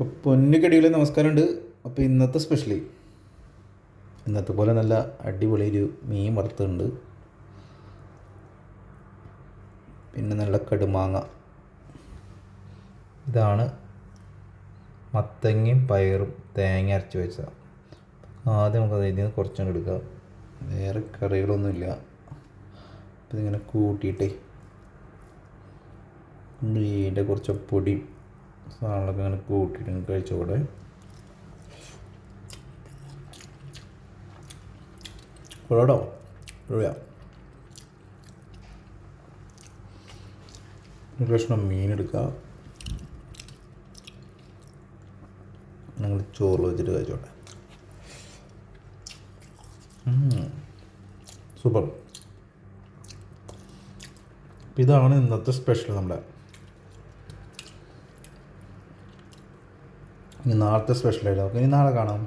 ഇപ്പോൾ പൊന്നുകടിയിൽ നമസ്കാരമുണ്ട്. അപ്പോൾ ഇന്നത്തെ സ്പെഷ്യലി ഇന്നത്തെ പോലെ നല്ല അടിപൊളി ഒരു മീൻ വറുത്തുണ്ട് പിന്നെ നല്ല കടുമാങ്ങ. ഇതാണ് മത്തങ്ങയും പയറും തേങ്ങ അരച്ച് വെച്ച. ആദ്യം നമുക്ക് അതിൽ നിന്ന് കുറച്ചും എടുക്കുക വേറെ കറികളൊന്നുമില്ല. അപ്പം ഇതിങ്ങനെ കൂട്ടിയിട്ടേ. ഇതിന്റെ കുറച്ച് പൊടി സാധനങ്ങളൊക്കെ അങ്ങനെ കൂട്ടിയിട്ട് കഴിച്ചോടെ. കൊള്ളാടോ കൊള്ളാം ഒരു കഷ്ണം മീനെടുക്കുക ഞങ്ങൾ ചോറ് വെച്ചിട്ട് കഴിച്ചോട്ടെ. സൂപ്പർ. ഇതാണ് ഇന്നത്തെ സ്പെഷ്യൽ നമ്മുടെ ഇനി നാളത്തെ സ്പെഷ്യലായിട്ട് നമുക്ക് ഇനി നാളെ കാണാം.